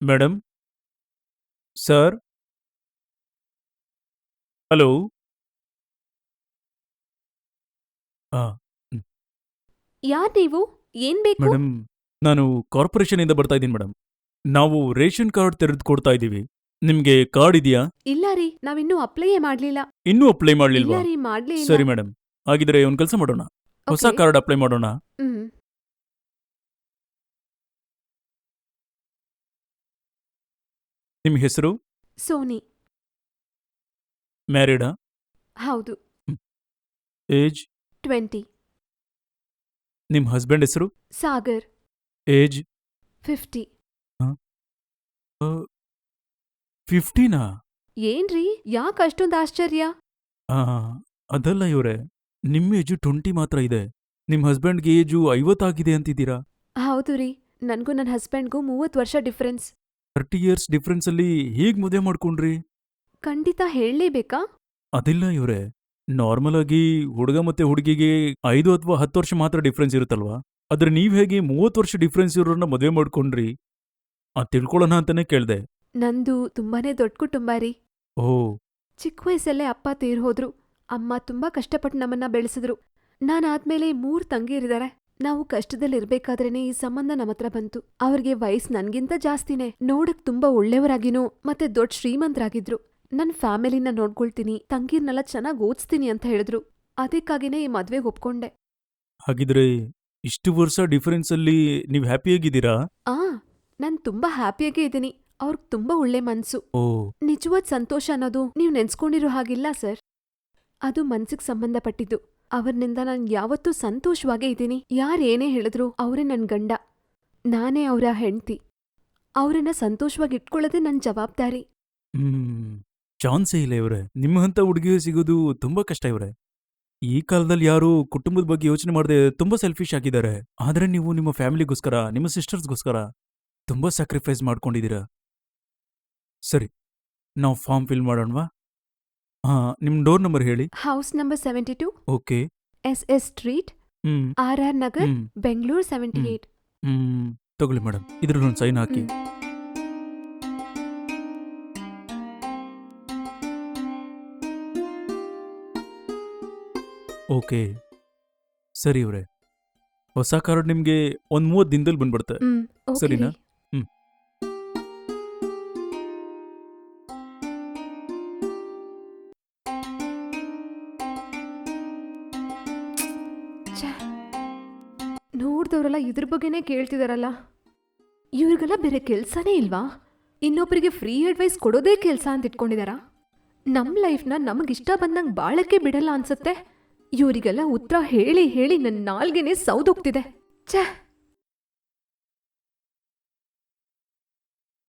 Madam sir hello ಹಾಂ ಯಾರ್ ನೀವು? ಏನ್ ಬೇಕು? ಮೇಡಮ್ ನಾನು ಕಾರ್ಪೊರೇಷನ್ ಇಂದ ಬರ್ತಾ ಇದ್ದೀನಿ ಮೇಡಮ್ ನಾವು ರೇಷನ್ ಕಾರ್ಡ್ ತೆರೆದು ಕೊಡ್ತಾ ಇದ್ದೀವಿ. ನಿಮ್ಗೆ ಕಾರ್ಡ್ ಇದೆಯಾ? ಇಲ್ಲ ರೀ ನಾವಿನ್ನೂ ಅಪ್ಲೈ ಮಾಡ್ಲಿಲ್ಲ. ಇನ್ನೂ ಅಪ್ಲೈ ಇಲ್ಲ ಮಾಡಲಿಲ್ವಾ ರೀ ಮಾಡ್ಲೇ ಇಲ್ಲ. ಸರಿ ಮೇಡಮ್ ಹಾಗಿದ್ರೆ ಒಂದ್ ಕೆಲಸ ಮಾಡೋಣ. ಹೊಸ. ಕಾರ್ಡ್ ಅಪ್ಲೈ ಮಾಡೋಣ. ಹ್ಮ್. ನಿಮ್ಮ ಹೆಸರು? ಸೋನಿ. ಮ್ಯಾರಿಡಾ? ಹೌದು. ಏಜ್? ಟ್ವೆಂಟಿ. ನಿಮ್ಮ ಹಸ್ಬೆಂಡ್ ಹೆಸರು? ಸಾಗರ್. ಏಜ್? ಫಿಫ್ಟಿ. ಫಿಫ್ಟೀನಾ? ಏನ್ರಿ ಯಾಕೆ ಅಷ್ಟೊಂದು ಆಶ್ಚರ್ಯ? ಅದಲ್ಲ ಇವರೇ ನಿಮ್ಮ ಏಜು ಟ್ವೆಂಟಿ ಮಾತ್ರ ಇದೆ. ನಿಮ್ಮ ಹಸ್ಬೆಂಡ್ಗೆ ಏಜು ಐವತ್ತಾಗಿದೆ ಅಂತಿದ್ದೀರಾ? ಹೌದು ರೀ ನನಗೂ ನನ್ನ ಹಸ್ಬೆಂಡ್ಗೂ ಮೂವತ್ತು ವರ್ಷ ಡಿಫ್ರೆನ್ಸ್. ತರ್ಟಿ ಇಯರ್ಸ್ ಡಿಫ್ರೆನ್ಸ್ ಅಲ್ಲಿ ಹೀಗ್ ಮದುವೆ ಮಾಡ್ಕೊಂಡ್ರಿ? ಖಂಡಿತ ಹೇಳಲೇಬೇಕಾ? ಅದಿಲ್ಲ ಇವ್ರೆ. ನಾರ್ಮಲ್ ಆಗಿ ಹುಡುಗ ಮತ್ತೆ ಹುಡುಗಿಗೆ ಐದು ಅಥವಾ ಹತ್ತು ವರ್ಷ ಮಾತ್ರ ಡಿಫ್ರೆನ್ಸ್ ಇರುತ್ತಲ್ವಾ? ಆದ್ರೆ ನೀವ್ ಹೇಗೆ ಮೂವತ್ತು ವರ್ಷ ಡಿಫ್ರೆನ್ಸ್ ಇರೋರನ್ನ ಮದುವೆ ಮಾಡ್ಕೊಂಡ್ರಿ? ಅದ್ ತಿಳ್ಕೊಳ್ಳೋಣ ಅಂತಾನೆ ಕೇಳ್ದೆ. ನಂದು ತುಂಬಾನೇ ದೊಡ್ಡ ಕುಟುಂಬ ರೀ. ಓ. ಚಿಕ್ಕ ವಯಸ್ಸಲ್ಲೇ ಅಪ್ಪ ತೀರ್ ಹೋದ್ರು. ಅಮ್ಮ ತುಂಬಾ ಕಷ್ಟಪಟ್ಟು ನಮ್ಮನ್ನ ಬೆಳೆಸಿದ್ರು. ನಾನಾದ್ಮೇಲೆ ಮೂರ್ ತಂಗಿರಿದಾರೆ ನಾವು ಕಷ್ಟದಲ್ಲಿರ್ಬೇಕಾದ್ರೇನೆ ಈ ಸಂಬಂಧ ನಮ್ಮತ್ರ ಬಂತು. ಅವ್ರಿಗೆ ವಯಸ್ಸು ನನ್ಗಿಂತ ಜಾಸ್ತಿನೇ. ನೋಡಕ್ ತುಂಬಾ ಒಳ್ಳೆಯವರಾಗಿನೂ ಮತ್ತೆ ದೊಡ್ಡ ಶ್ರೀಮಂತರಾಗಿದ್ರು. ನನ್ ಫ್ಯಾಮಿಲಿನ ನೋಡ್ಕೊಳ್ತೀನಿ ತಂಗೀರ್ನೆಲ್ಲ ಚೆನ್ನಾಗ್ ಓದಿಸ್ತೀನಿ ಅಂತ ಹೇಳಿದ್ರು. ಅದಕ್ಕಾಗಿನೇ ಈ ಮದ್ವೆಗೆ ಒಪ್ಕೊಂಡೆ. ಹಾಗಿದ್ರೆ ಇಷ್ಟು ವರ್ಷ ಡಿಫರೆನ್ಸ್ ಅಲ್ಲಿ ನೀವ್ ಹ್ಯಾಪಿಯಾಗಿದ್ದೀರಾ? ಆ ನಾನ್ ತುಂಬಾ ಹ್ಯಾಪಿಯಾಗೇ ಇದ್ದೀನಿ. ಅವ್ರಿಗೆ ತುಂಬಾ ಒಳ್ಳೆ ಮನ್ಸು. ಓ. ನಿಜವಾದ ಸಂತೋಷ ಅನ್ನೋದು ನೀವು ನೆನ್ಸ್ಕೊಂಡಿರೋ ಹಾಗಿಲ್ಲ ಸರ್. ಅದು ಮನ್ಸಿಗೆ ಸಂಬಂಧಪಟ್ಟಿದ್ದು. ಅವರಿನಿಂದ ನಾನು ಯಾವತ್ತೂ ಸಂತೋಷವಾಗೇ ಇದ್ದೀನಿ. ಯಾರೇನೇ ಹೇಳಿದ್ರು ಅವರೇ ನನ್ನ ಗಂಡ. ನಾನೇ ಅವರ ಹೆಂಡ್ತಿ. ಅವರನ್ನ ಸಂತೋಷವಾಗಿ ಇಟ್ಕೊಳ್ಳೋದೇ ನನ್ನ ಜವಾಬ್ದಾರಿ. ಹ್ಮ್, ಚಾನ್ಸೇ ಇಲ್ಲ ಇವ್ರೆ. ನಿಮ್ಮಂತ ಹುಡುಗಿ ಸಿಗೋದು ತುಂಬಾ ಕಷ್ಟ ಇವ್ರೆ. ಈ ಕಾಲದಲ್ಲಿ ಯಾರು ಕುಟುಂಬದ ಬಗ್ಗೆ ಯೋಚನೆ ಮಾಡದೆ ತುಂಬಾ ಸೆಲ್ಫಿಶ್ ಆಗಿದ್ದಾರೆ. ಆದ್ರೆ ನೀವು ನಿಮ್ಮ ಫ್ಯಾಮಿಲಿಗೋಸ್ಕರ, ನಿಮ್ಮ ಸಿಸ್ಟರ್ಸ್ಗೋಸ್ಕರ ತುಂಬಾ ಸ್ಯಾಕ್ರಿಫೈಸ್ ಮಾಡ್ಕೊಂಡಿದ್ದೀರಾ? ಸರಿ, ನಾವು ಫಾರ್ಮ್ ಫಿಲ್ ಮಾಡೋಣವಾ? ಹಾ ನಿಮ್ ಡೋರ್ ನಂಬರ್ ಹೇಳಿ. House number seventy two okay. S S street ಹ್ಮ್. ಆರ್ ಆರ್ ನಗರ್ ಹ್ಮ್. ಬೆಂಗಳೂರು ಸೆವೆಂಟಿ. ಏಟ್. ಹ್ಮ್. ತಗೊಳ್ಳಿ ಮೇಡಮ್ ಇದ್ರಲ್ಲೊಂದು ಸೈನ್ ಹಾಕಿ. ಓಕೆ. ಸರಿ ಇವ್ರೆ ಹೊಸ ಕಾರ್ಡ್ ನಿಮ್ಗೆ ಒಂದ್ ಮೂವತ್ತು ದಿನದಲ್ಲಿ ಬಂದ್ಬಿಡುತ್ತೆ. ಹ್ಮ್. ಓಕೆ ಸರಿನಾ? ಛೆ. ನೋಡ್ದವ್ರೆಲ್ಲ ಇದ್ರ ಬಗ್ಗೆನೇ ಕೇಳ್ತಿದಾರಲ್ಲ. ಇವ್ರಿಗೆಲ್ಲ ಬೇರೆ ಕೆಲ್ಸನೇ ಇಲ್ವಾ? ಇನ್ನೊಬ್ಬರಿಗೆ ಫ್ರೀ ಅಡ್ವೈಸ್ ಕೊಡೋದೇ ಕೆಲ್ಸ ಅಂತ ಇಟ್ಕೊಂಡಿದಾರ? ನಮ್ ಲೈಫ್ನ ನಮಗಿಷ್ಟ ಬಂದಂಗೆ ಬಾಳಕ್ಕೆ ಬಿಡಲ್ಲ ಅನ್ಸುತ್ತೆ. ಇವರಿಗೆಲ್ಲ ಉತ್ತರ ಹೇಳಿ ಹೇಳಿ ನನ್ನ ನಾಲ್ಗೆನೆ ಸೌದೋಗ್ತಿದೆ. ಛೇ!